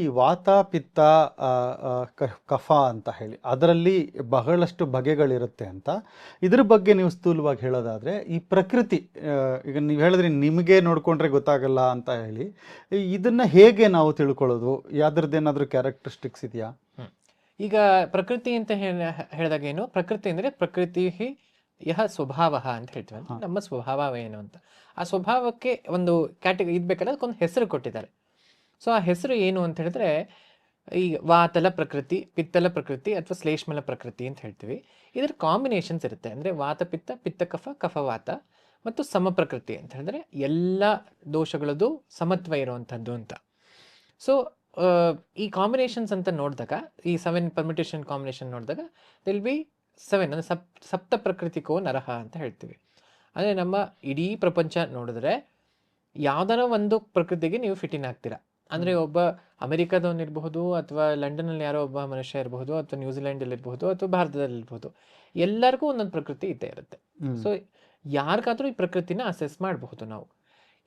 ಈ ವಾತ ಪಿತ್ತ ಕಫ ಅಂತ ಹೇಳಿ ಅದರಲ್ಲಿ ಬಹಳಷ್ಟು ಬಗೆಗಳಿರುತ್ತೆ ಅಂತ. ಇದ್ರ ಬಗ್ಗೆ ನೀವು ಸ್ಥೂಲವಾಗಿ ಹೇಳೋದಾದ್ರೆ ಈ ಪ್ರಕೃತಿ ಈಗ ನೀವು ಹೇಳಿದ್ರೆ ನಿಮಗೆ ನೋಡಿಕೊಂಡ್ರೆ ಗೊತ್ತಾಗಲ್ಲ ಅಂತ ಹೇಳಿ ಇದನ್ನು ಹೇಗೆ ನಾವು ತಿಳ್ಕೊಳ್ಳೋದು? ಯಾವ್ದ್ರದ್ದೇನಾದರೂ ಕ್ಯಾರೆಕ್ಟರಿಸ್ಟಿಕ್ಸ್ ಇದೆಯಾ? ಈಗ ಪ್ರಕೃತಿ ಅಂತ ಹೇಳ ಹೇಳಿದಾಗ ಏನು? ಪ್ರಕೃತಿ ಅಂದರೆ ಪ್ರಕೃತಿ ಯಹ ಸ್ವಭಾವ ಅಂತ ಹೇಳ್ತೀವಿ. ನಮ್ಮ ಸ್ವಭಾವ ಏನು ಅಂತ. ಆ ಸ್ವಭಾವಕ್ಕೆ ಒಂದು ಕ್ಯಾಟಗರಿ ಇದ್ಬೇಕಾದ್ರೆ ಅದಕ್ಕೊಂದು ಹೆಸರು ಕೊಟ್ಟಿದ್ದಾರೆ. ಸೊ ಆ ಹೆಸರು ಏನು ಅಂತ ಹೇಳಿದ್ರೆ, ಈ ವಾತಲ ಪ್ರಕೃತಿ, ಪಿತ್ತಲ ಪ್ರಕೃತಿ ಅಥವಾ ಶ್ಲೇಷ್ಮಲ ಪ್ರಕೃತಿ ಅಂತ ಹೇಳ್ತೀವಿ. ಇದರ ಕಾಂಬಿನೇಷನ್ಸ್ ಇರುತ್ತೆ. ಅಂದರೆ ವಾತ, ಪಿತ್ತ ಪಿತ್ತ, ಕಫ ಕಫ, ವಾತ ಮತ್ತು ಸಮ ಪ್ರಕೃತಿ ಅಂತ ಹೇಳಿದ್ರೆ ಎಲ್ಲ ದೋಷಗಳದ್ದು ಸಮತ್ವ ಇರುವಂಥದ್ದು ಅಂತ. ಸೊ ಈ ಕಾಂಬಿನೇಷನ್ಸ್ ಅಂತ ನೋಡಿದಾಗ, ಈ ಸೆವೆನ್ ಪರ್ಮಿಟೇಷನ್ ಕಾಂಬಿನೇಷನ್ ನೋಡಿದಾಗ ದಿಲ್ ಬಿ ಸೆವೆನ್ ಅಂದರೆ ಸಪ್, ಸಪ್ತ ಪ್ರಕೃತಿಕೋ ನರಹ ಅಂತ ಹೇಳ್ತೀವಿ. ಅಂದರೆ ನಮ್ಮ ಇಡೀ ಪ್ರಪಂಚ ನೋಡಿದ್ರೆ ಯಾವ್ದಾರ ಒಂದು ಪ್ರಕೃತಿಗೆ ನೀವು ಫಿಟ್ ಇನ್ ಆಗ್ತೀರಾ. ಅಂದರೆ ಒಬ್ಬ ಅಮೆರಿಕದವನ್ ಇರಬಹುದು ಅಥವಾ ಲಂಡನಲ್ಲಿ ಯಾರೋ ಒಬ್ಬ ಮನುಷ್ಯ ಇರಬಹುದು ಅಥವಾ ನ್ಯೂಜಿಲೆಂಡಲ್ಲಿ ಇರಬಹುದು ಅಥವಾ ಭಾರತದಲ್ಲಿ ಇರಬಹುದು ಎಲ್ಲರಿಗೂ ಒಂದೊಂದು ಪ್ರಕೃತಿ ಇದ್ದೇ ಇರುತ್ತೆ. ಸೊ ಯಾರಿಗಾದ್ರೂ ಈ ಪ್ರಕೃತಿನ ಅಸೆಸ್ ಮಾಡಬಹುದು ನಾವು.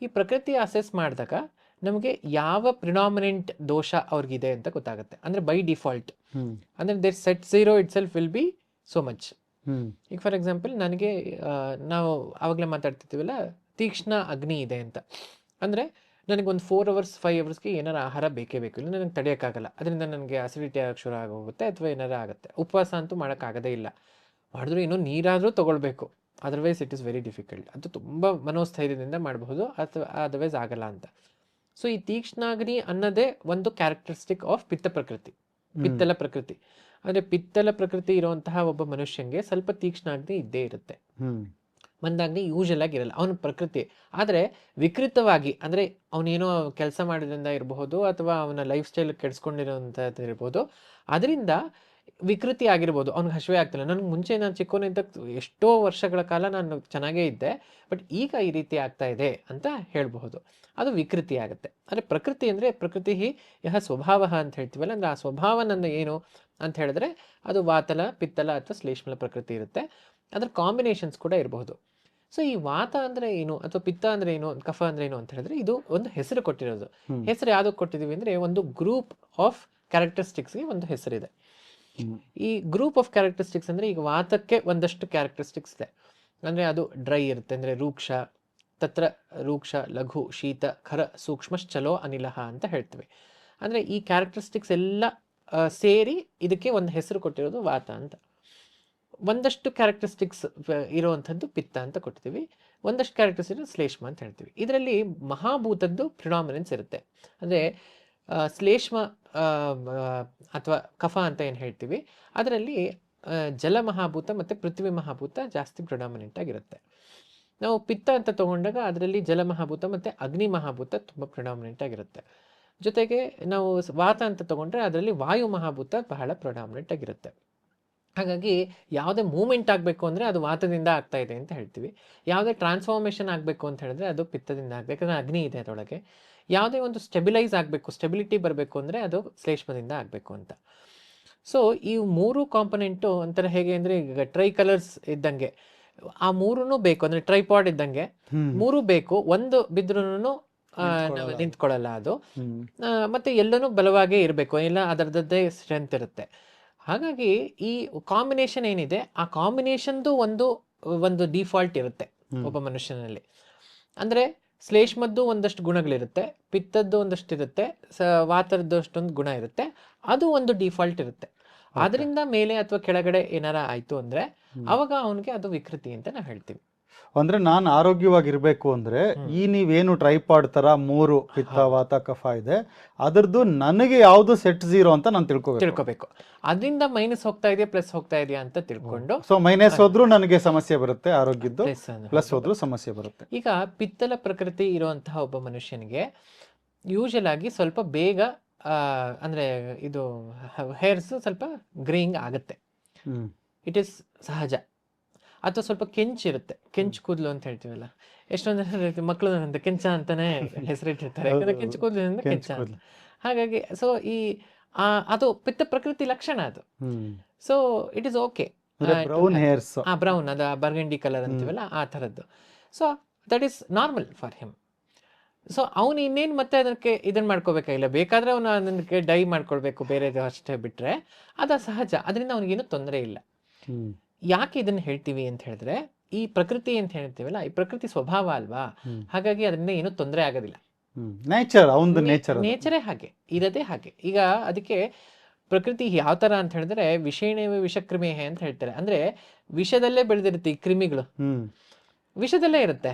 ಈ ಪ್ರಕೃತಿ ಅಸೆಸ್ ಮಾಡಿದಾಗ ನಮಗೆ ಯಾವ ಪ್ರಿನಾಮಿನೆಂಟ್ ದೋಷ ಅವ್ರಿಗಿದೆ ಅಂತ ಗೊತ್ತಾಗುತ್ತೆ. ಅಂದರೆ ಬೈ ಡಿಫಾಲ್ಟ್ ಅಂದ್ರೆ there set zero itself will be so much ಈಗ ಫಾರ್ ಎಕ್ಸಾಂಪಲ್ ನನಗೆ ನಾವು ಆವಾಗಲೇ ಮಾತಾಡ್ತಿರ್ತೀವಲ್ಲ ತೀಕ್ಷ್ಣ ಅಗ್ನಿ ಇದೆ ಅಂತ. ಅಂದರೆ ನನಗೊಂದು ಫೋರ್ ಅವರ್ಸ್ ಫೈವ್ ಅವರ್ಸ್ಗೆ ಏನಾರು ಆಹಾರ ಬೇಕೇ ಬೇಕು. ಇಲ್ಲ ನನಗೆ ತಡೆಯೋಕ್ಕಾಗಲ್ಲ ಅದರಿಂದ ನನಗೆ ಅಸಿಡಿಟಿ ಆಗಕ್ಕೆ ಶುರು ಆಗೋಗುತ್ತೆ ಅಥವಾ ಏನಾರ ಆಗುತ್ತೆ. ಉಪವಾಸ ಅಂತೂ ಮಾಡೋಕ್ಕಾಗದೇ ಇಲ್ಲ. ಮಾಡಿದ್ರು ಇನ್ನೂ ನೀರಾದರೂ ತೊಗೊಳ್ಬೇಕು. Otherwise it is very difficult ಅದು ತುಂಬ ಮನೋಸ್ಥೈರ್ಯದಿಂದ ಮಾಡಬಹುದು. ಅಥವಾ ಅದರ್ವೈಸ್ ಆಗಲ್ಲ ಅಂತ. ಸೊ ಈ ತೀಕ್ಷ್ಣಾಗ್ನಿ ಅನ್ನೋದೇ ಒಂದು ಕ್ಯಾರೆಕ್ಟರಿಸ್ಟಿಕ್ ಆಫ್ ಪಿತ್ತ ಪ್ರಕೃತಿ. ಪಿತ್ತಲ ಪ್ರಕೃತಿ. ಅಂದರೆ ಪಿತ್ತಲ ಪ್ರಕೃತಿ ಇರುವಂತಹ ಒಬ್ಬ ಮನುಷ್ಯಂಗೆ ಸ್ವಲ್ಪ ತೀಕ್ಷ್ಣಾಗ್ನಿ ಇದ್ದೇ ಇರುತ್ತೆ. ಮಂದಾಗ್ನಿ ಯೂಶಲ್ ಆಗಿ ಇರಲ್ಲ ಅವನ ಪ್ರಕೃತಿ. ಆದರೆ ವಿಕೃತವಾಗಿ, ಅಂದರೆ ಅವನೇನೋ ಕೆಲಸ ಮಾಡಿದ್ರಿಂದ ಇರಬಹುದು ಅಥವಾ ಅವನ ಲೈಫ್ ಸ್ಟೈಲ್ ಕೆಡಿಸ್ಕೊಂಡಿರೋಂಥದ್ದು ಇರ್ಬೋದು. ಅದರಿಂದ ವಿಕೃತಿ ಆಗಿರ್ಬೋದು, ಅವ್ನಿಗೆ ಹಸಿವೆ ಆಗ್ತಿಲ್ಲ. ನನಗೆ ಮುಂಚೆ ನಾನು ಚಿಕ್ಕವನಿದ್ದ ಎಷ್ಟೋ ವರ್ಷಗಳ ಕಾಲ ನಾನು ಚೆನ್ನಾಗೇ ಇದ್ದೆ, ಬಟ್ ಈಗ ಈ ರೀತಿ ಆಗ್ತಾ ಇದೆ ಅಂತ ಹೇಳಬಹುದು. ಅದು ವಿಕೃತಿ ಆಗುತ್ತೆ. ಅಂದರೆ ಪ್ರಕೃತಿ ಅಂದರೆ ಪ್ರಕೃತಿ ಯಹ ಸ್ವಭಾವ ಅಂತ ಹೇಳ್ತೀವಲ್ಲ, ಅಂದರೆ ಆ ಸ್ವಭಾವ ನನ್ನ ಏನು ಅಂತ ಹೇಳಿದ್ರೆ ಅದು ವಾತಲ, ಪಿತ್ತಲ ಅಥವಾ ಶ್ಲೇಷ್ಮಲ ಪ್ರಕೃತಿ ಇರುತ್ತೆ. ಅದರ ಕಾಂಬಿನೇಷನ್ಸ್ ಕೂಡ ಇರಬಹುದು. ಸೊ ಈ ವಾತ ಅಂದ್ರೆ ಏನು ಅಥವಾ ಪಿತ್ತ ಅಂದ್ರೆ ಏನು ಕಫ ಅಂದ್ರೆ ಏನು ಅಂತ ಹೇಳಿದ್ರೆ ಇದು ಒಂದು ಹೆಸರು ಕೊಟ್ಟಿರೋದು. ಹೆಸರು ಯಾವ್ದು ಕೊಟ್ಟಿದೀವಿ ಅಂದ್ರೆ ಒಂದು ಗ್ರೂಪ್ ಆಫ್ ಕ್ಯಾರೆಕ್ಟರಿಸ್ಟಿಕ್ಸ್ಗೆ ಒಂದು ಹೆಸರಿದೆ. ಈ ಗ್ರೂಪ್ ಆಫ್ ಕ್ಯಾರೆಕ್ಟರಿಸ್ಟಿಕ್ಸ್ ಅಂದ್ರೆ ಈಗ ವಾತಕ್ಕೆ ಒಂದಷ್ಟು ಕ್ಯಾರೆಕ್ಟರಿಸ್ಟಿಕ್ಸ್ ಇದೆ. ಅಂದ್ರೆ ಅದು ಡ್ರೈ ಇರುತ್ತೆ ಅಂದ್ರೆ ರೂಕ್ಷ ತತ್ರ ರೂಕ್ಷ ಲಘು ಶೀತ ಖರ ಸೂಕ್ಷ್ಮ ಚಲೋ ಅನಿಲಹ ಅಂತ ಹೇಳ್ತೀವಿ. ಅಂದ್ರೆ ಈ ಕ್ಯಾರೆಕ್ಟರಿಸ್ಟಿಕ್ಸ್ ಎಲ್ಲ ಸೇರಿ ಇದಕ್ಕೆ ಒಂದು ಹೆಸರು ಕೊಟ್ಟಿರೋದು ವಾತ ಅಂತ. ಒಂದಷ್ಟು ಕ್ಯಾರೆಕ್ಟರಿಸ್ಟಿಕ್ಸ್ ಇರುವಂಥದ್ದು ಪಿತ್ತ ಅಂತ ಕೊಡ್ತೀವಿ ಒಂದಷ್ಟು ಕ್ಯಾರೆಕ್ಟರಿಸ್ಟಿಕ್ಸ್ ಶ್ಲೇಷ್ಮ ಅಂತ ಹೇಳ್ತೀವಿ. ಇದರಲ್ಲಿ ಮಹಾಭೂತದ್ದು ಪ್ರಿಡಾಮಿನೆನ್ಸ್ ಇರುತ್ತೆ. ಅಂದರೆ ಶ್ಲೇಷ್ಮ ಅಥವಾ ಕಫ ಅಂತ ಏನು ಹೇಳ್ತೀವಿ, ಅದರಲ್ಲಿ ಜಲ ಮಹಾಭೂತ ಮತ್ತು ಪೃಥ್ವಿ ಮಹಾಭೂತ ಜಾಸ್ತಿ ಪ್ರಿಡಾಮಿನೆಂಟ್ ಆಗಿರುತ್ತೆ. ನಾವು ಪಿತ್ತ ಅಂತ ತಗೊಂಡಾಗ ಅದರಲ್ಲಿ ಜಲ ಮಹಾಭೂತ ಮತ್ತು ಅಗ್ನಿ ಮಹಾಭೂತ ತುಂಬ ಪ್ರಿಡಾಮಿನೆಂಟ್ ಆಗಿರುತ್ತೆ. ಜೊತೆಗೆ ನಾವು ವಾತ ಅಂತ ತಗೊಂಡ್ರೆ ಅದರಲ್ಲಿ ವಾಯು ಮಹಾಭೂತ ಬಹಳ ಪ್ರೊಡಾಮಿನೆಂಟ್ ಆಗಿರುತ್ತೆ. ಹಾಗಾಗಿ ಯಾವುದೇ ಮೂಮೆಂಟ್ ಆಗಬೇಕು ಅಂದರೆ ಅದು ವಾತದಿಂದ ಆಗ್ತಾ ಇದೆ ಅಂತ ಹೇಳ್ತೀವಿ. ಯಾವುದೇ ಟ್ರಾನ್ಸ್ಫಾರ್ಮೇಷನ್ ಆಗಬೇಕು ಅಂತ ಹೇಳಿದ್ರೆ ಅದು ಪಿತ್ತದಿಂದ ಆಗಬೇಕು. ಯಾಕಂದರೆ ಅಗ್ನಿ ಇದೆ ಅದರೊಳಗೆ. ಯಾವುದೇ ಒಂದು ಸ್ಟೆಬಿಲೈಸ್ ಆಗಬೇಕು ಸ್ಟೆಬಿಲಿಟಿ ಬರಬೇಕು ಅಂದರೆ ಅದು ಶ್ಲೇಷ್ಮದಿಂದ ಆಗಬೇಕು ಅಂತ. ಸೊ ಈ ಮೂರು ಕಾಂಪೊನೆಂಟು ಒಂಥರ ಹೇಗೆ ಅಂದರೆ ಈಗ ಟ್ರೈ ಕಲರ್ಸ್ ಇದ್ದಂಗೆ ಆ ಮೂರೂ ಬೇಕು. ಅಂದರೆ ಟ್ರೈಪಾಡ್ ಇದ್ದಂಗೆ. ಮೂರು ಬೇಕು. ಒಂದು ಬಿದ್ರೂ ನಿಂತ್ಕೊಳ್ಳಲ್ಲ. ನಿಂತ್ಕೊಳ್ಳಲ್ಲ ಅದು. ಮತ್ತೆ ಎಲ್ಲನೂ ಬಲವಾಗೇ ಇರಬೇಕು. ಇಲ್ಲ ಅದರದ್ದೇ ಸ್ಟ್ರೆಂತ್ ಇರುತ್ತೆ. ಹಾಗಾಗಿ ಈ ಕಾಂಬಿನೇಷನ್ ಏನಿದೆ ಆ ಕಾಂಬಿನೇಷನ್ದು ಒಂದು ಒಂದು ಡಿಫಾಲ್ಟ್ ಇರುತ್ತೆ ಒಬ್ಬ ಮನುಷ್ಯನಲ್ಲಿ. ಅಂದರೆ ಶ್ಲೇಷ್ಮದ್ದು ಒಂದಷ್ಟು ಗುಣಗಳಿರುತ್ತೆ ಪಿತ್ತದ್ದು ಒಂದಷ್ಟು ಇರುತ್ತೆ ಸ ವಾತರದ್ದು ಅಷ್ಟೊಂದು ಗುಣ ಇರುತ್ತೆ ಅದು ಒಂದು ಡಿಫಾಲ್ಟ್ ಇರುತ್ತೆ. ಅದರಿಂದ ಮೇಲೆ ಅಥವಾ ಕೆಳಗಡೆ ಏನಾರ ಆಯಿತು ಅಂದರೆ ಅವಾಗ ಅವನಿಗೆ ಅದು ವಿಕೃತಿ ಅಂತ ನಾವು ಹೇಳ್ತೀವಿ. ಅಂದ್ರೆ ನಾನು ಆರೋಗ್ಯವಾಗಿರ್ಬೇಕು ಅಂದ್ರೆ. ಈ ನೀವೇನು ಟ್ರೈ ತರ ಮೂರು ಪಿತ್ತ ವಾತ ಕಫ ಇದೆ ಅದರದ್ದು ನನಗೆ ಯಾವ್ದು ಸೆಟ್ ಝೀರೋ ಅಂತ ನಾನು ತಿಳ್ಕೊಬೇಕು. ತಿಳ್ಕೊಬೇಕು. ಅದರಿಂದ ಮೈನಸ್ ಹೋಗ್ತಾ ಇದೆಯಾ ಪ್ಲಸ್ ಹೋಗ್ತಾ ಇದೆಯಾ ಅಂತ ತಿಳ್ಕೊಂಡು ಸೊ ಮೈನಸ್ ಹೋದ್ರೂ ನನಗೆ ಸಮಸ್ಯೆ ಬರುತ್ತೆ ಆರೋಗ್ಯದ್ದು ಪ್ಲಸ್ ಹೋದ್ರು ಸಮಸ್ಯೆ ಬರುತ್ತೆ. ಈಗ ಪಿತ್ತಲ ಪ್ರಕೃತಿ ಇರುವಂತಹ ಒಬ್ಬ ಮನುಷ್ಯನಿಗೆ ಯೂಶಲ್ ಆಗಿ ಸ್ವಲ್ಪ ಬೇಗ ಆ, ಅಂದ್ರೆ ಇದು ಹೇರ್ಸ್ ಸ್ವಲ್ಪ ಗ್ರೇಯಿಂಗ್ ಆಗುತ್ತೆ. ಇಟ್ ಇಸ್ ಸಹಜ. ಅಥವಾ ಸ್ವಲ್ಪ ಕೆಂಚಿರುತ್ತೆ ಕೆಂಚು ಕೂದಲು ಅಂತ ಹೇಳ್ತೀವಲ್ಲ? ಎಷ್ಟೊಂದು ಜನ ಮಕ್ಕಳು ಅಂತ ಕೆಂಚ ಅಂತಾನೆ ಹೆಸರಿಟ್ಟಿರ್ತಾರೆ ಯಾಕಂದ್ರೆ ಕೆಂಚ ಕೂದಲು ಕೆಂಚು ಕೆಂಚ. ಹಾಗಾಗಿ ಸೊ ಈ ಆ, ಅದು ಪಿತ್ತ ಪ್ರಕೃತಿ ಲಕ್ಷಣ ಅದು. So it is okay brown hairs ಆ ಬ್ರೌನ್ ಅದು ಬರ್ಗಂಡಿ ಕಲರ್ ಅಂತೀವಲ್ಲ ಆ ಥರದ್ದು. So that is normal for him so ಅವನು ಇನ್ನೇನು ಮತ್ತೆ ಅದಕ್ಕೆ ಇದನ್ನ ಮಾಡ್ಕೋಬೇಕಾಗಿಲ್ಲ ಬೇಕಾದ್ರೆ ಅವನು ಅದಕ್ಕೆ ಡೈ ಮಾಡ್ಕೊಳ್ಬೇಕು ಬೇರೆದು ಅಷ್ಟೇ ಬಿಟ್ರೆ. ಅದು ಸಹಜ. ಅದರಿಂದ ಅವನಿಗೇನು ತೊಂದರೆ ಇಲ್ಲ. ಯಾಕೆ ಇದನ್ನ ಹೇಳ್ತೀವಿ ಅಂತ ಹೇಳಿದ್ರೆ ಈ ಪ್ರಕೃತಿ ಅಂತ ಹೇಳ್ತೀವಲ್ಲ ಈ ಪ್ರಕೃತಿ ಸ್ವಭಾವ ಅಲ್ವಾ? ಹಾಗಾಗಿ ಅದರಿಂದ ಏನು ತೊಂದರೆ ಆಗೋದಿಲ್ಲ. ನೇಚರ್ ನೇಚರ್ ನೇಚರೇ ಹಾಗೆ ಇರದೇ ಹಾಗೆ. ಈಗ ಅದಕ್ಕೆ ಪ್ರಕೃತಿ ಯಾವ ತರ ಅಂತ ಹೇಳಿದ್ರೆ ವಿಷೇಣೇವ ವಿಷಕ್ರಿಮೇಹೆ ಅಂತ ಹೇಳ್ತಾರೆ. ಅಂದ್ರೆ ವಿಷದಲ್ಲೇ ಬೆಳೆದಿರುತ್ತೆ ಈ ಕ್ರಿಮಿಗಳು. ವಿಷದಲ್ಲೇ ಇರುತ್ತೆ.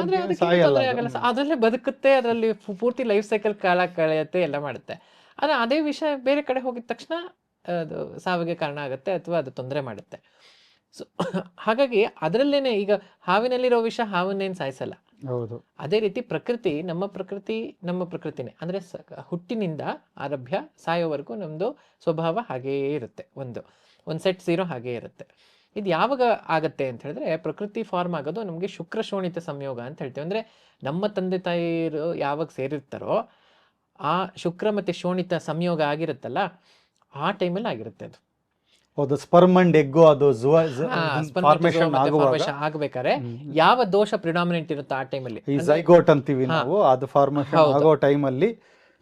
ಅಂದ್ರೆ ಅವ್ರಿಗೆ ತೊಂದರೆ ಆಗಲ್ಲ. ಸ- ಅದರಲ್ಲೇ ಬದುಕುತ್ತೆ ಅದರಲ್ಲಿ ಪೂರ್ತಿ ಲೈಫ್ ಸೈಕಲ್ ಕಾಲ ಕಳೆಯುತ್ತೆ ಎಲ್ಲ ಮಾಡುತ್ತೆ. ಆದ್ರೆ ಅದೇ ವಿಷ ಬೇರೆ ಕಡೆ ಹೋಗಿದ ತಕ್ಷಣ ಅದು ಸಾವಿಗೆ ಕಾರಣ ಆಗುತ್ತೆ ಅಥವಾ ಅದು ತೊಂದರೆ ಮಾಡುತ್ತೆ. ಸೊ ಹಾಗಾಗಿ ಅದರಲ್ಲೇನೆ ಈಗ ಹಾವಿನಲ್ಲಿರೋ ವಿಷ ಹಾವನ್ನೇನು ಸಾಯಿಸಲ್ಲ. ಹೌದು. ಅದೇ ರೀತಿ ಪ್ರಕೃತಿ ನಮ್ಮ ಪ್ರಕೃತಿ ನಮ್ಮ ಪ್ರಕೃತಿನೇ ಅಂದ್ರೆ ಹುಟ್ಟಿನಿಂದ ಆರಭ್ಯ ಸಾಯೋವರೆಗೂ ನಮ್ದು ಸ್ವಭಾವ ಹಾಗೇ ಇರುತ್ತೆ. ಒಂದು ಒಂದು ಸೆಟ್ ಸೀರೋ ಹಾಗೇ ಇರುತ್ತೆ. ಇದು ಯಾವಾಗ ಆಗತ್ತೆ ಅಂತ ಹೇಳಿದ್ರೆ ಪ್ರಕೃತಿ ಫಾರ್ಮ್ ಆಗೋದು ನಮಗೆ ಶುಕ್ರ ಶೋಣಿತ ಸಂಯೋಗ ಅಂತ ಹೇಳ್ತೀವಿ. ಅಂದ್ರೆ ನಮ್ಮ ತಂದೆ ತಾಯಿರು ಯಾವಾಗ ಸೇರಿರ್ತಾರೋ ಆ ಶುಕ್ರ ಮತ್ತೆ ಶೋಣಿತ ಸಂಯೋಗ ಆಗಿರುತ್ತಲ್ಲ ಆ ಟೈಮಲ್ಲಿ ಆಗಿರುತ್ತೆ ಅದು. ಹೌದು ಸ್ಪರ್ಮ್ ಅಂಡ್ ಎಗ್ಗು ಅದು ಫಾರ್ಮೇಶನ್ ಆಗುವಾಗ ಆಗ್ಬೇಕಾದ್ರೆ ಯಾವ ದೋಷ ಪ್ರಿಡಾಮಿನೆಂಟ್ ಇರುತ್ತೆ ಆ ಟೈಮಲ್ಲಿ ಈ ಅಂತೀವಿ ನಾವು ಅದು ಫಾರ್ಮೇಶನ್ ಹೌದು. ಆಗೋ ಟೈಮಲ್ಲಿ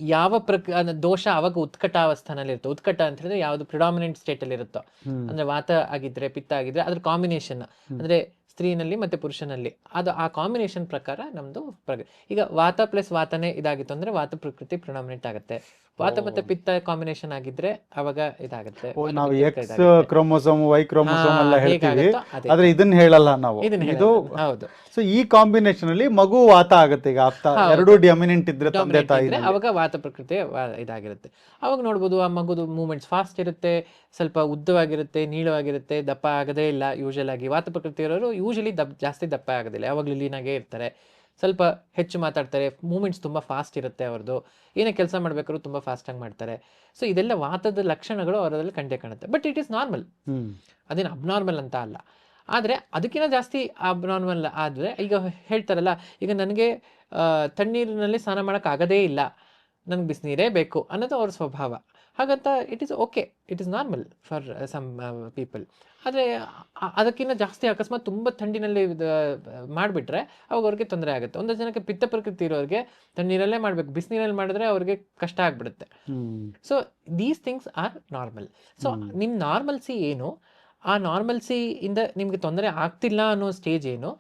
ಯಾವ ಪ್ರಕ್ ದೋಷ ಅವಾಗ ಉತ್ಕಟಾವಸ್ಥಾನಲ್ಲಿ ಇರುತ್ತೆ ಉತ್ಕಟ ಅಂತ ಹೇಳಿದ್ರೆ ಯಾವ್ದು ಪ್ರಿಡಾಮಿನೆಂಟ್ ಸ್ಟೇಟ್ ಅಲ್ಲಿ ಇರುತ್ತೋ ಅಂದ್ರೆ ವಾತ ಆಗಿದ್ರೆ ಪಿತ್ತ ಆಗಿದ್ರೆ ಅದ್ರ ಕಾಂಬಿನೇಷನ್ ಅಂದ್ರೆ ಸ್ತ್ರೀನಲ್ಲಿ ಮತ್ತೆ ಪುರುಷನಲ್ಲಿ ಅದು ಆ ಕಾಂಬಿನೇಷನ್ ಪ್ರಕಾರ ನಮ್ದು ಈಗ ವಾತ ಪ್ಲಸ್ ವಾತನೇ ಇದಾಗಿತ್ತು ಅಂದ್ರೆ ವಾತ ಪ್ರಕೃತಿ ಪ್ರಿಡಾಮಿನೆಂಟ್ ಆಗುತ್ತೆ. ವಾತ ಮತ್ತೆ ಪಿತ್ತ ಕಾಂಬಿನೇಷನ್ ಆಗಿದ್ರೆ ಅವಾಗ ಇದಾಗುತ್ತೆ. ನಾವು ಎಕ್ಸ್ ಕ್ರೋಮೋಸೋಮ್ ವೈ ಕ್ರೋಮೋಸೋಮ್ ಎಲ್ಲ ಹೇಳ್ತೀವಿ. ಆದ್ರೆ ಇದನ್ನ ಹೇಳಲ್ಲ ನಾವು. ಇದು ಹೌದು. ಸೊ ಈ ಕಾಂಬಿನೇಷನ್ ಅಲ್ಲಿ ಮಗು ವಾತ ಆಗುತ್ತೆ ಈಗ ಎರಡು ಡ್ಯಾಮಿನೆಂಟ್ ಇದ್ರೆ ತಂದೆ ತಾಯಿ ಅವಾಗ ವಾತ ಪ್ರಕೃತಿ ಇದಾಗಿರುತ್ತೆ. ಅವಾಗ ನೋಡ್ಬೋದು ಆ ಮಗುದು ಮೂವ್ಮೆಂಟ್ಸ್ ಫಾಸ್ಟ್ ಇರುತ್ತೆ ಸ್ವಲ್ಪ ಉದ್ದವಾಗಿರುತ್ತೆ ನೀಳವಾಗಿರುತ್ತೆ ದಪ್ಪ ಆಗದೇ ಇಲ್ಲ. ಯೂಶಲ್ ಆಗಿ ವಾತ ಪ್ರಕೃತಿ ಇರೋರು ಯೂಶಲಿ ದಪ್ಪ ಜಾಸ್ತಿ ದಪ್ಪ ಆಗೋದಿಲ್ಲ. ಯಾವಾಗಲೂ ಲೀನಾಗೇ ಇರ್ತಾರೆ. ಸ್ವಲ್ಪ ಹೆಚ್ಚು ಮಾತಾಡ್ತಾರೆ ಮೂಮೆಂಟ್ಸ್ ತುಂಬ ಫಾಸ್ಟ್ ಇರುತ್ತೆ ಅವ್ರದ್ದು ಏನೇ ಕೆಲಸ ಮಾಡಬೇಕಾದ್ರೂ ತುಂಬ ಫಾಸ್ಟಾಗಿ ಮಾಡ್ತಾರೆ. ಸೊ ಇದೆಲ್ಲ ವಾತದ ಲಕ್ಷಣಗಳು ಅವರಲ್ಲಿ ಕಂಡೇ ಕಾಣುತ್ತೆ. ಬಟ್ ಇಟ್ ಈಸ್ ನಾರ್ಮಲ್ ಅದೇನು ಅಬ್ನಾರ್ಮಲ್ ಅಂತ ಅಲ್ಲ. ಆದರೆ ಅದಕ್ಕಿಂತ ಜಾಸ್ತಿ ಅಬ್ನಾರ್ಮಲ್ ಆದರೆ ಈಗ ಹೇಳ್ತಾರಲ್ಲ ಈಗ ನನಗೆ ತಣ್ಣೀರಿನಲ್ಲಿ ಸ್ನಾನ ಮಾಡೋಕ್ಕಾಗದೇ ಇಲ್ಲ. ನನಗೆ ಬಿಸಿನೀರೇ ಬೇಕು ಅನ್ನೋದು ಅವ್ರ ಸ್ವಭಾವ. ಹಾಗಂತ it is okay it is normal for some people ಆದರೆ ಅದಕ್ಕಿಂತ ಜಾಸ್ತಿ ಅಕಸ್ಮಾತ್ ತುಂಬ ಥಂಡಿನಲ್ಲಿ ಮಾಡಿಬಿಟ್ರೆ ಅವಾಗ ಅವ್ರಿಗೆ ತೊಂದರೆ ಆಗುತ್ತೆ. ಒಂದು ಜನಕ್ಕೆ ಪಿತ್ತ ಪ್ರಕೃತಿ ಇರೋರಿಗೆ ತಣ್ಣೀರಲ್ಲೇ ಮಾಡಬೇಕು. ಬಿಸಿನೀರಲ್ಲಿ ಮಾಡಿದ್ರೆ ಅವ್ರಿಗೆ ಕಷ್ಟ ಆಗಿಬಿಡುತ್ತೆ. So these things are normal so. ನಿಮ್ಮ ನಾರ್ಮಲ್ಸಿ ಏನು? ಆ ನಾರ್ಮಲ್ಸಿ ಇಂದ ನಿಮಗೆ ತೊಂದರೆ ಆಗ್ತಿಲ್ಲ ಅನ್ನೋ ಸ್ಟೇಜ್ ಏನು?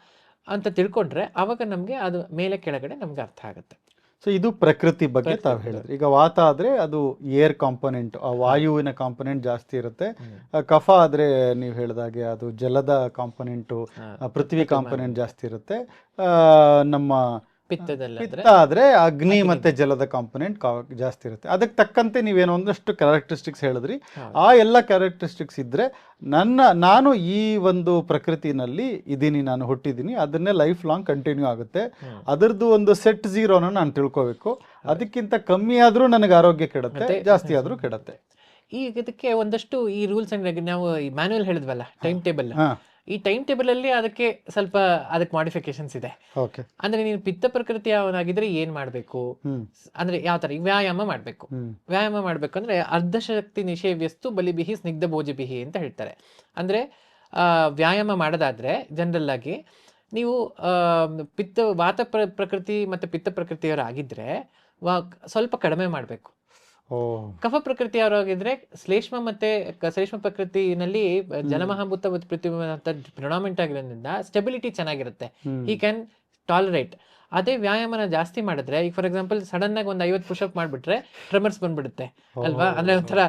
ಅಂತ ತಿಳ್ಕೊಂಡ್ರೆ ಅವಾಗ ನಮಗೆ ಅದು ಮೇಲೆ ಕೆಳಗಡೆ ನಮ್ಗೆ ಅರ್ಥ ಆಗುತ್ತೆ. ಸೊ ಇದು ಪ್ರಕೃತಿ ಬಗ್ಗೆ ತಾವು. ಹೇಳಿದ್ರಿ. ಈಗ ವಾತ ಆದ್ರೆ ಅದು ಏರ್ ಕಾಂಪೊನೆಂಟ್ ಆ ವಾಯುವಿನ ಕಾಂಪೊನೆಂಟ್ ಜಾಸ್ತಿ ಇರುತ್ತೆ. ಕಫ ಆದ್ರೆ ನೀವು ಹೇಳಿದಾಗೆ ಅದು ಜಲದ ಕಾಂಪೊನೆಂಟು ಪೃಥ್ವಿ ಕಾಂಪೊನೆಂಟ್ ಜಾಸ್ತಿ ಇರುತ್ತೆ. ಆ, ನಮ್ಮ ಪಿತ್ತದಲ್ಲಾದ್ರೆ ಪಿತ್ತ ಆದ್ರೆ ಅಗ್ನಿ. ಮತ್ತೆ ಜಲದ ಕಾಂಪೊನೆಂಟ್ ಜಾಸ್ತಿ ಇರುತ್ತೆ. ಅದಕ್ಕೆ ತಕ್ಕಂತೆ ನೀವೇನೋ ಒಂದಷ್ಟು ಕ್ಯಾರೆಕ್ಟರಿಸ್ಟಿಕ್ಸ್ ಹೇಳಿದ್ರಿ. ಆ ಎಲ್ಲ ಕ್ಯಾರೆಕ್ಟರಿಸ್ಟಿಕ್ಸ್ ಇದ್ರೆ ನನ್ನ ನಾನು ಈ ಒಂದು ಪ್ರಕೃತಿನಲ್ಲಿ ಇದ್ದೀನಿ ನಾನು ಹುಟ್ಟಿದ್ದೀನಿ ಅದನ್ನೇ ಲೈಫ್ ಲಾಂಗ್ ಕಂಟಿನ್ಯೂ ಆಗುತ್ತೆ. ಅದರದ್ದು ಒಂದು ಸೆಟ್ ಝೀರೋನ ನಾನು ತಿಳ್ಕೋಬೇಕು. ಅದಕ್ಕಿಂತ ಕಮ್ಮಿ ಆದರೂ ನನಗೆ ಆರೋಗ್ಯ ಕೆಡುತ್ತೆ ಜಾಸ್ತಿ ಆದ್ರೂ ಕೆಡುತ್ತೆ. ಈಗ ಇದಕ್ಕೆ ಒಂದಷ್ಟು ಈ ರೂಲ್ಸ್ ಅಂಡ್ ನಾವು ಈ ಮ್ಯಾನ್ಯಲ್ ಹೇಳಿದ್ವಲ್ಲ ಟೈಮ್ ಟೇಬಲ್ ಈ ಟೈಮ್ ಟೇಬಲ್ ಅಲ್ಲಿ ಅದಕ್ಕೆ ಸ್ವಲ್ಪ ಅದಕ್ಕೆ ಮಾಡಿಫಿಕೇಶನ್ಸ್ ಇದೆ. ಅಂದ್ರೆ ನೀನು ಪಿತ್ತ ಪ್ರಕೃತಿ ಅವನಾಗಿದ್ರೆ ಏನ್ ಮಾಡ್ಬೇಕು? ಅಂದ್ರೆ ಯಾವ ತರ? ವ್ಯಾಯಾಮ ಮಾಡ್ಬೇಕು. ಅಂದ್ರೆ ಅರ್ಧ ಶಕ್ತಿ ಅರ್ಧಶಕ್ತಿ ನಿಷೇವ್ಯಸ್ತು ಬಲಿಬಿಹಿ ಸ್ನಿಗ್ಧ ಭೋಜಬಿಹಿ ಅಂತ ಹೇಳ್ತಾರೆ. ಅಂದ್ರೆ ಆ, ವ್ಯಾಯಾಮ ಮಾಡೋದಾದ್ರೆ ಜನರಲ್ ಆಗಿ ನೀವು ಆ, ಪಿತ್ತ ವಾತ ಪ್ರ- ಪ್ರಕೃತಿ ಮತ್ತೆ ಪಿತ್ತ ಪ್ರಕೃತಿಯವರಾಗಿದ್ರೆ ವಾ ಸ್ವಲ್ಪ ಕಡಿಮೆ ಮಾಡಬೇಕು. ಓ. ಪ್ರಕೃತಿ ಅವರಾಗಿದ್ರೆ ಶ್ಲೇಷ್ಮ ಮತ್ತೆ ಶ್ಲೇಷ್ಮ ಪ್ರಕೃತಿನಲ್ಲಿ ಜಲಮಹಾಭೂತ ಅಂತ ಪ್ರಿಡಾಮಿನೆಂಟ್ ಆಗಿರೋದ್ರಿಂದ ಸ್ಟೆಬಿಲಿಟಿ ಚೆನ್ನಾಗಿರುತ್ತೆ. ಈ ಕ್ಯಾನ್ ಟಾಲರೇಟ್ ಅದೇ ವ್ಯಾಯಾಮನ ಜಾಸ್ತಿ ಮಾಡಿದ್ರೆ ಈಗ ಫಾರ್ ಎಕ್ಸಾಂಪಲ್ ಸಡನ್ ಆಗಿ ಒಂದು ಐವತ್ತು ಪುಷಪ್ ಮಾಡಿಬಿಟ್ರೆ ಟ್ರಮರ್ಸ್ ಬಂದ್ಬಿಡುತ್ತೆ ಅಲ್ವಾ? ಅಂದ್ರೆ ಒಂಥರ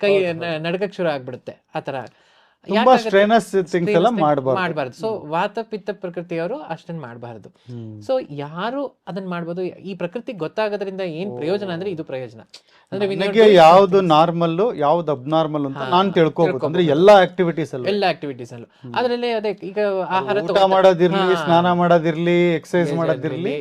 ಕೈ ನಡ್ಕಕ್ ಶುರು ಆಗ್ಬಿಡುತ್ತೆ ಆ ತರ ತುಂಬಾ ಸ್ಟ್ರೇನಸ್ ಥಿಂಗ್ಸ್ ಎಲ್ಲ ಮಾಡಬಾರ್ದು. ಮಾಡಬಾರ್ದು. ಸೊ ವಾತ ಪಿತ್ತ ಪ್ರಕೃತಿಯವರು ಅಷ್ಟನ್ನ ಮಾಡಬಾರ್ದು. ಸೊ ಯಾರು ಅದನ್ನ ಮಾಡಬಹುದು ಈ ಪ್ರಕೃತಿ ಗೊತ್ತಾಗೋದ್ರಿಂದ ಏನ್ ಪ್ರಯೋಜನ ಅಂದ್ರೆ ಇದು ಪ್ರಯೋಜನ. ಅಂದ್ರೆ ಯಾವ್ದು ನಾರ್ಮಲ್ ಯಾವ್ದು ಅಬ್ನಾರ್ಮಲ್ ಅಂತ ನಾನು ತಿಳ್ಕೊಬೋದು. ಅಂದ್ರೆ ಎಲ್ಲಾ ಆಕ್ಟಿವಿಟೀಸ್ ಅಲ್ಲೂ. ಎಲ್ಲಾ ಆಕ್ಟಿವಿಟೀಸ್ ಅಲ್ಲೂ. ಅದರಲ್ಲಿ ಅದೇ ಈಗ ಆಹಾರ ಊಟ ಮಾಡೋದಿರ್ಲಿ ಸ್ನಾನ ಮಾಡೋದಿರ್ಲಿ ಎಕ್ಸರ್ಸೈಸ್ ಮಾಡೋದಿರ್ಲಿ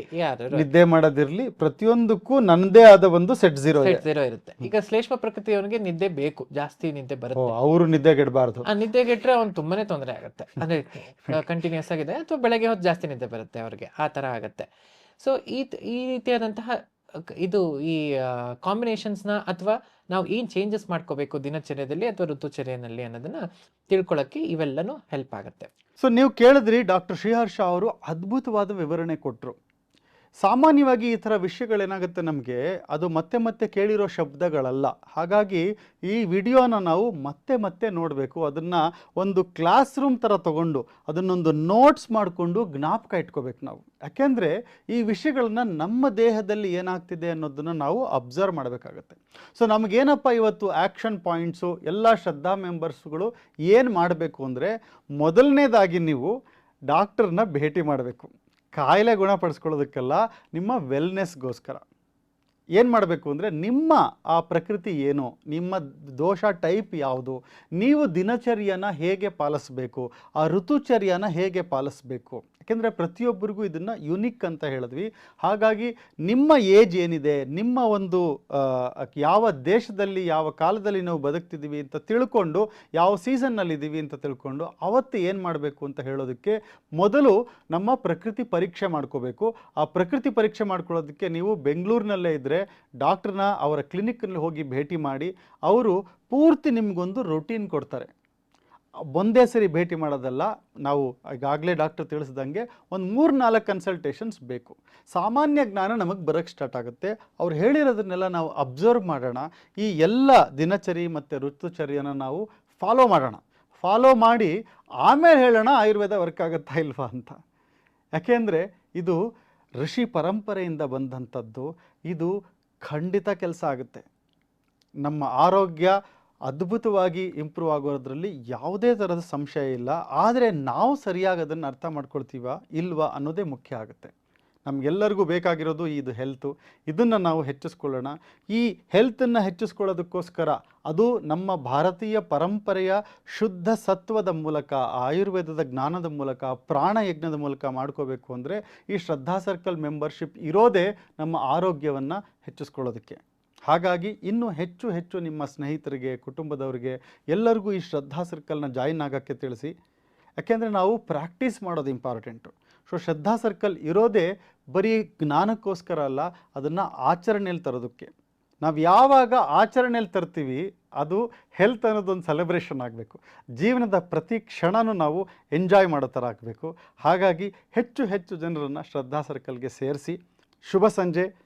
ನಿದ್ದೆ ಮಾಡೋದಿರ್ಲಿ ಪ್ರತಿಯೊಂದಕ್ಕೂ ನನ್ನದೇ ಆದ ಒಂದು ಸೆಟ್ ಜೀರೋ ಸೆಟ್ ಝೀರೋ ಇರುತ್ತೆ. ಈಗ ಶ್ಲೇಷ್ಮ ಪ್ರಕೃತಿಯವನಿಗೆ ನಿದ್ದೆ ಬೇಕು. ಜಾಸ್ತಿ ನಿದ್ದೆ ಬರುತ್ತೆ. ಅವರು ನಿದ್ದೆಗೆಡಬಾರ್ದು. ಆ ನಿದ್ದೆಗೆಟ್ರೆ ಅವ್ನು ತುಂಬಾನೇ ತೊಂದರೆ ಆಗುತ್ತೆ. ಅಂದ್ರೆ ಕಂಟಿನ್ಯೂಸ್ ಆಗಿದೆ ಅಥವಾ ಬೆಳಗ್ಗೆ ಹೊತ್ತು ಜಾಸ್ತಿ ನಿದ್ದೆ ಬರುತ್ತೆ ಅವ್ರಿಗೆ. ಆ ತರ ಆಗುತ್ತೆ. ಸೊ ಈ ಈ ರೀತಿಯಾದಂತಹ ಇದು ಈ ಕಾಂಬಿನೇಷನ್ಸ್ನ ಅಥವಾ ನಾವು ಏನು ಚೇಂಜಸ್ ಮಾಡ್ಕೋಬೇಕು ದಿನಚರ್ಯದಲ್ಲಿ ಅಥವಾ ಋತುಚರ್ಯನಲ್ಲಿ ಅನ್ನೋದನ್ನ ತಿಳ್ಕೊಳ್ಳೋಕ್ಕೆ ಇವೆಲ್ಲನೂ ಹೆಲ್ಪ್ ಆಗುತ್ತೆ. ಸೊ ನೀವು ಕೇಳಿದ್ರಿ ಡಾಕ್ಟರ್ ಶ್ರೀಹರ್ಷ ಅವರು ಅದ್ಭುತವಾದ ವಿವರಣೆ ಕೊಟ್ಟರು ಸಾಮಾನ್ಯವಾಗಿ ಈ ಥರ ವಿಷಯಗಳೇನಾಗುತ್ತೆ ನಮಗೆ, ಅದು ಮತ್ತೆ ಮತ್ತೆ ಕೇಳಿರೋ ಶಬ್ದಗಳಲ್ಲ. ಹಾಗಾಗಿ ಈ ವಿಡಿಯೋನ ನಾವು ಮತ್ತೆ ಮತ್ತೆ ನೋಡಬೇಕು. ಅದನ್ನು ಒಂದು ಕ್ಲಾಸ್ ರೂಮ್ ಥರ ತಗೊಂಡು, ಅದನ್ನೊಂದು ನೋಟ್ಸ್ ಮಾಡಿಕೊಂಡು ಜ್ಞಾಪಕ ಇಟ್ಕೋಬೇಕು ನಾವು. ಯಾಕೆಂದರೆ ಈ ವಿಷಯಗಳನ್ನ ನಮ್ಮ ದೇಹದಲ್ಲಿ ಏನಾಗ್ತಿದೆ ಅನ್ನೋದನ್ನು ನಾವು ಅಬ್ಸರ್ವ್ ಮಾಡಬೇಕಾಗತ್ತೆ. ಸೊ, ನಮಗೇನಪ್ಪ ಇವತ್ತು ಆ್ಯಕ್ಷನ್ ಪಾಯಿಂಟ್ಸು, ಎಲ್ಲ ಶ್ರದ್ಧಾ ಮೆಂಬರ್ಸ್ಗಳು ಏನು ಮಾಡಬೇಕು ಅಂದರೆ, ಮೊದಲನೇದಾಗಿ ನೀವು ಡಾಕ್ಟರ್ನ ಭೇಟಿ ಮಾಡಬೇಕು. ಕಾಯಿಲೆ ಗುಣಪಡಿಸ್ಕೊಳ್ಳೋದಕ್ಕೆಲ್ಲ ನಿಮ್ಮ ವೆಲ್ನೆಸ್ಗೋಸ್ಕರ ಏನು ಮಾಡಬೇಕು ಅಂದರೆ ನಿಮ್ಮ ಆ ಪ್ರಕೃತಿ ಏನು, ನಿಮ್ಮ ದೋಷ ಟೈಪ್ ಯಾವುದು, ನೀವು ದಿನಚರ್ಯನ ಹೇಗೆ ಪಾಲಿಸಬೇಕು, ಆ ಋತುಚರ್ಯನ ಹೇಗೆ ಪಾಲಿಸಬೇಕು. ಯಾಕೆಂದರೆ ಪ್ರತಿಯೊಬ್ಬರಿಗೂ ಇದನ್ನು ಯುನಿಕ್ ಅಂತ ಹೇಳಿದ್ವಿ. ಹಾಗಾಗಿ ನಿಮ್ಮ ಏಜ್ ಏನಿದೆ, ನಿಮ್ಮ ಒಂದು ಯಾವ ದೇಶದಲ್ಲಿ, ಯಾವ ಕಾಲದಲ್ಲಿ ನಾವು ಬದುಕ್ತಿದ್ದೀವಿ ಅಂತ ತಿಳ್ಕೊಂಡು, ಯಾವ ಸೀಸನ್ನಲ್ಲಿದ್ದೀವಿ ಅಂತ ತಿಳ್ಕೊಂಡು ಅವತ್ತು ಏನು ಮಾಡಬೇಕು ಅಂತ ಹೇಳೋದಕ್ಕೆ ಮೊದಲು ನಮ್ಮ ಪ್ರಕೃತಿ ಪರೀಕ್ಷೆ ಮಾಡ್ಕೋಬೇಕು. ಆ ಪ್ರಕೃತಿ ಪರೀಕ್ಷೆ ಮಾಡ್ಕೊಳ್ಳೋದಕ್ಕೆ ನೀವು ಬೆಂಗಳೂರಿನಲ್ಲೇ ಇದ್ದರೆ ಡಾಕ್ಟ್ರನ್ನ ಅವರ ಕ್ಲಿನಿಕ್ನಲ್ಲಿ ಹೋಗಿ ಭೇಟಿ ಮಾಡಿ ಅವರು ಪೂರ್ತಿ ನಿಮಗೊಂದು ರೊಟೀನ್ ಕೊಡ್ತಾರೆ. ಒಂದೇ ಸರಿ ಭೇಟಿ ಮಾಡೋದಲ್ಲ, ನಾವು ಈಗಾಗಲೇ ಡಾಕ್ಟರ್ ತಿಳಿಸ್ದಂಗೆ ಒಂದು ಮೂರು ನಾಲ್ಕು ಕನ್ಸಲ್ಟೇಷನ್ಸ್ ಬೇಕು. ಸಾಮಾನ್ಯ ಜ್ಞಾನ ನಮಗೆ ಬರೋಕ್ಕೆ ಸ್ಟಾರ್ಟ್ ಆಗುತ್ತೆ. ಅವ್ರು ಹೇಳಿರೋದನ್ನೆಲ್ಲ ನಾವು ಅಬ್ಸರ್ವ್ ಮಾಡೋಣ. ಈ ಎಲ್ಲ ದಿನಚರಿ ಮತ್ತು ಋತುಚರ್ಯನ ನಾವು ಫಾಲೋ ಮಾಡೋಣ. ಫಾಲೋ ಮಾಡಿ ಆಮೇಲೆ ಹೇಳೋಣ ಆಯುರ್ವೇದ ವರ್ಕ್ ಆಗುತ್ತಾ ಇಲ್ವಾ ಅಂತ. ಯಾಕೆಂದರೆ ಇದು ಋಷಿ ಪರಂಪರೆಯಿಂದ ಬಂದಂಥದ್ದು. ಇದು ಖಂಡಿತ ಕೆಲಸ ಆಗುತ್ತೆ. ನಮ್ಮ ಆರೋಗ್ಯ ಅದ್ಭುತವಾಗಿ ಇಂಪ್ರೂವ್ ಆಗೋದ್ರಲ್ಲಿ ಯಾವುದೇ ಥರದ ಸಂಶಯ ಇಲ್ಲ. ಆದರೆ ನಾವು ಸರಿಯಾಗಿ ಅದನ್ನು ಅರ್ಥ ಮಾಡ್ಕೊಳ್ತೀವ ಇಲ್ವಾ ಅನ್ನೋದೇ ಮುಖ್ಯ ಆಗುತ್ತೆ. ನಮಗೆಲ್ಲರಿಗೂ ಬೇಕಾಗಿರೋದು ಇದು ಹೆಲ್ತು ಇದನ್ನು ನಾವು ಹೆಚ್ಚಿಸ್ಕೊಳ್ಳೋಣ. ಈ ಹೆಲ್ತನ್ನು ಹೆಚ್ಚಿಸ್ಕೊಳ್ಳೋದಕ್ಕೋಸ್ಕರ ಅದು ನಮ್ಮ ಭಾರತೀಯ ಪರಂಪರೆಯ ಶುದ್ಧ ಸತ್ವದ ಮೂಲಕ, ಆಯುರ್ವೇದದ ಜ್ಞಾನದ ಮೂಲಕ ಪ್ರಾಣಯಜ್ಞದ ಮೂಲಕ ಮಾಡ್ಕೋಬೇಕು ಅಂದರೆ ಈ ಶ್ರದ್ಧಾ ಸರ್ಕಲ್ ಮೆಂಬರ್ಶಿಪ್ ಇರೋದೇ ನಮ್ಮ ಆರೋಗ್ಯವನ್ನು ಹೆಚ್ಚಿಸ್ಕೊಳ್ಳೋದಕ್ಕೆ. ಹಾಗಾಗಿ ಇನ್ನೂ ಹೆಚ್ಚು ಹೆಚ್ಚು ನಿಮ್ಮ ಸ್ನೇಹಿತರಿಗೆ, ಕುಟುಂಬದವರಿಗೆ ಎಲ್ಲರಿಗೂ ಈ ಶ್ರದ್ಧಾ ಸರ್ಕಲ್ನ ಜಾಯಿನ್ ಆಗೋಕ್ಕೆ ತಿಳಿಸಿ. ಯಾಕೆಂದರೆ ನಾವು ಪ್ರಾಕ್ಟೀಸ್ ಮಾಡೋದು ಇಂಪಾರ್ಟೆಂಟು ಸೊ ಶ್ರದ್ಧಾ ಸರ್ಕಲ್ ಇರೋದೇ ಬರೀ ಜ್ಞಾನಕ್ಕೋಸ್ಕರ ಅಲ್ಲ, ಅದನ್ನು ಆಚರಣೆಯಲ್ಲಿ ತರೋದಕ್ಕೆ. ನಾವು ಯಾವಾಗ ಆಚರಣೆಯಲ್ಲಿ ತರ್ತೀವಿ, ಅದು ಹೆಲ್ತ್ ಅನ್ನೋದೊಂದು ಸೆಲೆಬ್ರೇಷನ್ ಆಗಬೇಕು. ಜೀವನದ ಪ್ರತಿ ಕ್ಷಣನೂ ನಾವು ಎಂಜಾಯ್ ಮಾಡೋ ಥರ ಆಗಬೇಕು. ಹಾಗಾಗಿ ಹೆಚ್ಚು ಹೆಚ್ಚು ಜನರನ್ನು ಶ್ರದ್ಧಾ ಸರ್ಕಲ್ಗೆ ಸೇರಿಸಿ. ಶುಭ ಸಂಜೆ.